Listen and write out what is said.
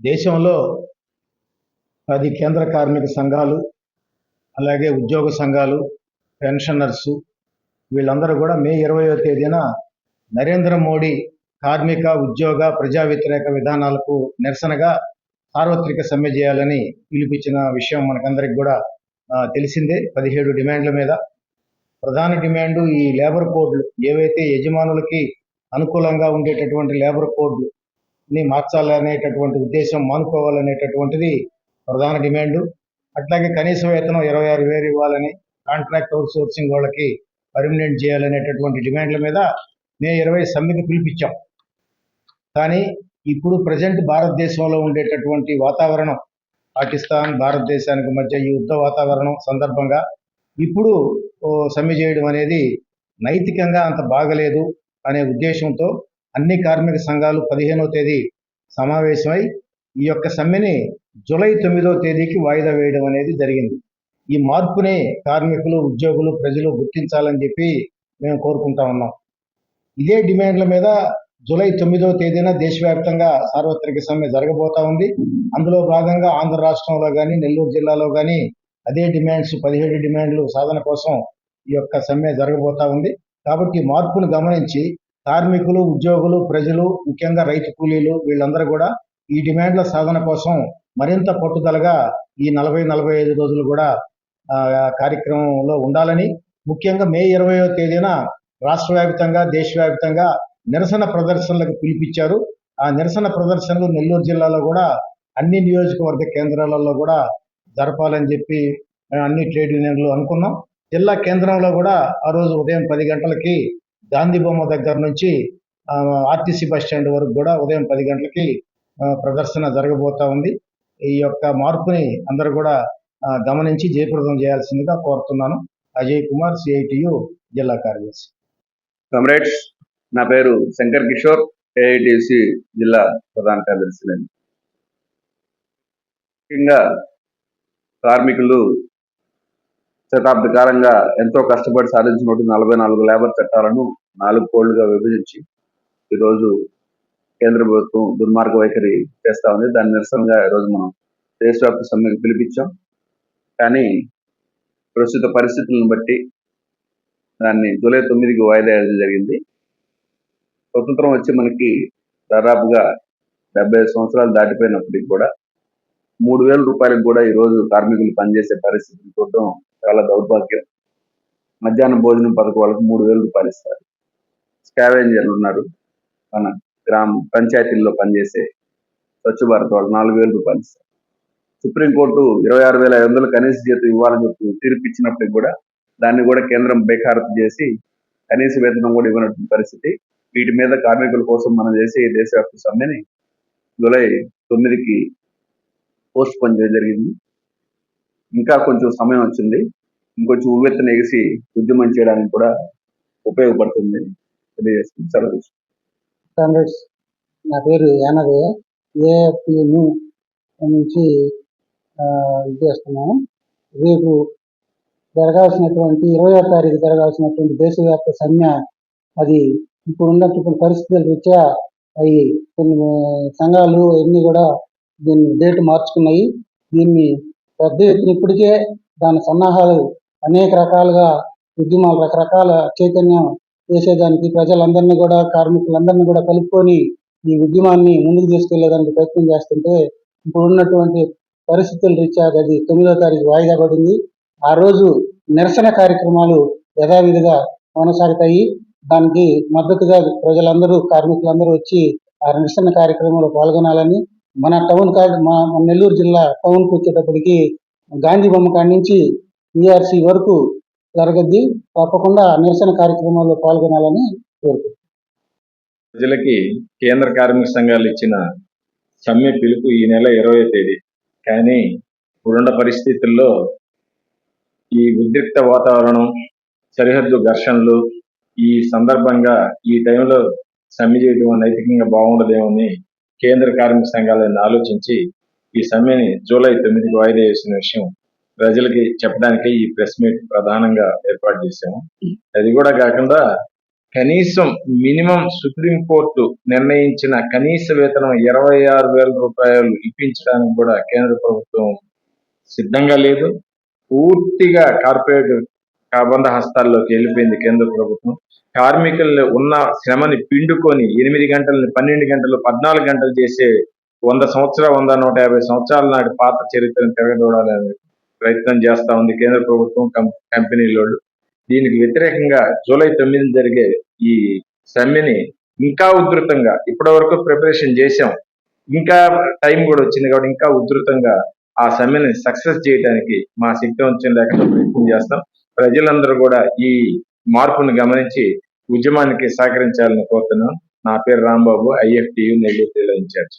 దేశంలో పది కేంద్ర కార్మిక సంఘాలు అలాగే ఉద్యోగ సంఘాలు పెన్షనర్సు వీళ్ళందరూ కూడా మే ఇరవయో తేదీన నరేంద్ర మోడీ కార్మిక ఉద్యోగ ప్రజా వ్యతిరేక విధానాలకు నిరసనగా సార్వత్రిక సమ్మె చేయాలని పిలిపించిన విషయం మనకందరికి కూడా తెలిసిందే. పదిహేడు డిమాండ్ల మీద ప్రధాన డిమాండ్ ఈ లేబర్ కోడ్లు. ఏవైతే యజమానులకి అనుకూలంగా ఉండేటటువంటి లేబర్ కోడ్లు ని మార్చాలనేటటువంటి ఉద్దేశం మానుకోవాలనేటటువంటిది ప్రధాన డిమాండు. అట్లాగే కనీస వేతనం ఇరవై ఆరు వేలు ఇవ్వాలని కాంట్రాక్ట్ అవుట్ సోర్సింగ్ వాళ్ళకి పర్మినెంట్ చేయాలనేటటువంటి డిమాండ్ల మీద మే ఇరవై సమ్మెకి పిలిపించాం. కానీ ఇప్పుడు ప్రజెంట్ భారతదేశంలో ఉండేటటువంటి వాతావరణం పాకిస్తాన్ భారతదేశానికి మధ్య ఈ యుద్ధ వాతావరణం సందర్భంగా ఇప్పుడు సమ్మె చేయడం అనేది నైతికంగా అంత బాగలేదు. అనే ఉద్దేశంతో అన్ని కార్మిక సంఘాలు పదిహేనవ తేదీ సమావేశమై ఈ యొక్క సమ్మెని జూలై తొమ్మిదవ తేదీకి వాయిదా వేయడం అనేది జరిగింది. ఈ మార్పుని కార్మికులు ఉద్యోగులు ప్రజలు గుర్తించాలని చెప్పి మేము కోరుకుంటా ఉన్నాం. ఇదే డిమాండ్ల మీద జూలై తొమ్మిదవ తేదీన దేశవ్యాప్తంగా సార్వత్రిక సమ్మె జరగబోతా ఉంది. అందులో భాగంగా ఆంధ్ర రాష్ట్రంలో కానీ నెల్లూరు జిల్లాలో కానీ అదే డిమాండ్స్ పదిహేడు డిమాండ్లు సాధన కోసం ఈ యొక్క సమ్మె జరగబోతా ఉంది. కాబట్టి మార్పును గమనించి కార్మికులు ఉద్యోగులు ప్రజలు ముఖ్యంగా రైతు కూలీలు వీళ్ళందరూ కూడా ఈ డిమాండ్ల సాధన కోసం మరింత పట్టుదలగా ఈ నలభై నలభై ఐదు రోజులు కూడా కార్యక్రమంలో ఉండాలని ముఖ్యంగా మే ఇరవయో తేదీన రాష్ట్ర వ్యాప్తంగా దేశవ్యాప్తంగా నిరసన ప్రదర్శనలకు పిలిపించారు. ఆ నిరసన ప్రదర్శనలు నెల్లూరు జిల్లాలో కూడా అన్ని నియోజకవర్గ కేంద్రాలలో కూడా జరపాలని చెప్పి అన్ని ట్రేడ్ యూనియన్లు అనుకున్నాం. జిల్లా కేంద్రంలో కూడా ఆ రోజు ఉదయం పది గంటలకి గాంధీ బొమ్మ దగ్గర నుంచి ఆర్టీసీ బస్ స్టాండ్ వరకు కూడా ఉదయం పది గంటలకి ప్రదర్శన జరగబోతా ఉంది. ఈ యొక్క మార్పుని అందరూ కూడా గమనించి జయప్రదం చేయాల్సిందిగా కోరుతున్నాను. అజయ్ కుమార్ సిఐటియు జిల్లా కార్యదర్శి. కమ్రేడ్స్ నా పేరు శంకర్ కిషోర్ ఏఐటిసి జిల్లా ప్రధాన కార్యదర్శి ముఖ్యంగా కార్మికులు శతాబ్ద కాలంగా ఎంతో కష్టపడి సాధించినటువంటి నలభై నాలుగు లేబర్ చట్టాలను నాలుగు కోళ్ళుగా విభజించి ఈరోజు కేంద్ర ప్రభుత్వం దుర్మార్గ వైఖరి చేస్తా ఉంది. దాని నిరసనగా ఈరోజు మనం దేశవ్యాప్త సమ్మెకు పిలిపించాం. కానీ ప్రస్తుత పరిస్థితులను బట్టి దాన్ని జూలై తొమ్మిదికి వాయిదా వేయడం జరిగింది. స్వతంత్రం వచ్చి మనకి దాదాపుగా డెబ్బై సంవత్సరాలు దాటిపోయినప్పటికి కూడా మూడు వేల రూపాయలకు కూడా ఈరోజు కార్మికులు పనిచేసే పరిస్థితిని చూడడం చాలా దౌర్భాగ్యం. మధ్యాహ్నం భోజనం పథకం వాళ్ళకి మూడు వేల రూపాయలు ఇస్తారు. స్కావెంజర్లు ఉన్నారు. మన గ్రామ పంచాయతీల్లో పనిచేసే స్వచ్ఛ భారత్ వాళ్ళు నాలుగు వేల రూపాయలు ఇస్తారు. సుప్రీంకోర్టు ఇరవై ఆరు వేల ఐదు వందలు కనీస జీతం ఇవ్వాలని చెప్పి తీర్పు ఇచ్చినప్పటికి కూడా దాన్ని కూడా కేంద్రం బేఖారతు చేసి కనీస వేతనం కూడా ఇవ్వనటువంటి పరిస్థితి. వీటి మీద కార్మికుల కోసం మనం చేసే దేశవ్యాప్త సమ్మెని జూలై తొమ్మిదికి పోస్ట్ పోన్ చేయడం జరిగింది. ఇంకా కొంచెం సమయం వచ్చింది. ఇంకొంచెం ఉవ్వెత్తున ఎగిసి ఉద్యమం చేయడానికి కూడా ఉపయోగపడుతుంది. తెలియజేస్తుంది. సెలవు నా పేరు యానవే. ఏఎఫ్ను నుంచి ఇది చేస్తున్నాను. రేపు జరగాల్సినటువంటి ఇరవై తారీఖు జరగాల్సినటువంటి దేశవ్యాప్త సమ్మె అది ఇప్పుడు ఉన్నటువంటి పరిస్థితుల రీత్యా అవి కొన్ని సంఘాలు అన్నీ కూడా దీన్ని డేట్ మార్చుకున్నాయి. దీన్ని పెద్ద ఎత్తున ఇప్పటికే దాని సన్నాహాలు అనేక రకాలుగా ఉద్యమాలు రకరకాల చైతన్యం చేసేదానికి ప్రజలందరినీ కూడా కార్మికులందరినీ కూడా కలుపుకొని ఈ ఉద్యమాన్ని ముందుకు తీసుకెళ్ళేదానికి ప్రయత్నం చేస్తుంటే ఇప్పుడు ఉన్నటువంటి పరిస్థితుల రీత్యా అది తొమ్మిదో తారీఖు వాయిదా పడింది. ఆ రోజు నిరసన కార్యక్రమాలు యథావిధిగా కొనసాగుతాయి. దానికి మద్దతుగా ప్రజలందరూ కార్మికులందరూ వచ్చి ఆ నిరసన కార్యక్రమంలో పాల్గొనాలని మన టౌన్ కాదు మా మన నెల్లూరు జిల్లా టౌన్కి వచ్చేటప్పటికి గాంధీ బొమ్మ కాడి నుంచి ఈఆర్సీ వరకు జరగద్ది తప్పకుండా నిరసన కార్యక్రమాల్లో పాల్గొనాలని కోరుకుంటున్నాను ప్రజలకి కేంద్ర కార్మిక సంఘాలు ఇచ్చిన సమ్మె పిలుపు ఈ నెల ఇరవై తేదీ. కానీ ఇప్పుడున్న పరిస్థితుల్లో ఈ ఉద్రిక్త వాతావరణం సరిహద్దు ఘర్షణలు ఈ సందర్భంగా ఈ టైంలో సమ్మె చేయడం నైతికంగా బాగుండదేమని కేంద్ర కార్మిక సంఘాలను ఆలోచించి ఈ సమ్మెని జూలై తొమ్మిదికి వాయిదా వేసిన విషయం ప్రజలకి చెప్పడానికి ఈ ప్రెస్ మీట్ ప్రధానంగా ఏర్పాటు చేశాము. అది కూడా కాకుండా కనీసం మినిమం సుప్రీంకోర్టు నిర్ణయించిన కనీస వేతనం ఇరవై ఆరు వేల రూపాయలు ఇప్పించడానికి కూడా కేంద్ర ప్రభుత్వం సిద్ధంగా లేదు. పూర్తిగా కార్పొరేట్ కాబంద హస్తాల్లోకి వెళ్ళిపోయింది కేంద్ర ప్రభుత్వం. కార్మికుల్ని ఉన్న శ్రమని పిండుకొని ఎనిమిది గంటలని పన్నెండు గంటలు పద్నాలుగు గంటలు చేసే వంద సంవత్సరాల వంద నూట యాభై సంవత్సరాల నాటి పాత చరిత్రను తిరగదోడాలని ప్రయత్నం చేస్తా ఉంది కేంద్ర ప్రభుత్వం కం- కంపెనీలోళ్ళు. దీనికి వ్యతిరేకంగా జూలై తొమ్మిది జరిగే ఈ సమ్మెని ఇంకా ఉధృతంగా ఇప్పటి వరకు ప్రిపరేషన్ చేశాం. ఇంకా టైం కూడా వచ్చింది కాబట్టి ఇంకా ఉధృతంగా ఆ సమ్మెని సక్సెస్ చేయడానికి మా శక్తి వంచన లేకుండా ప్రయత్నం చేస్తాం. ప్రజలందరూ కూడా ఈ మార్పును గమనించి ఉద్యమానికి సహకరించాలని కోరుతున్నాను. నా పేరు రాంబాబు ఐఎఫ్టియు నెల్లూరు జిల్లా ఇన్ఛార్జ్.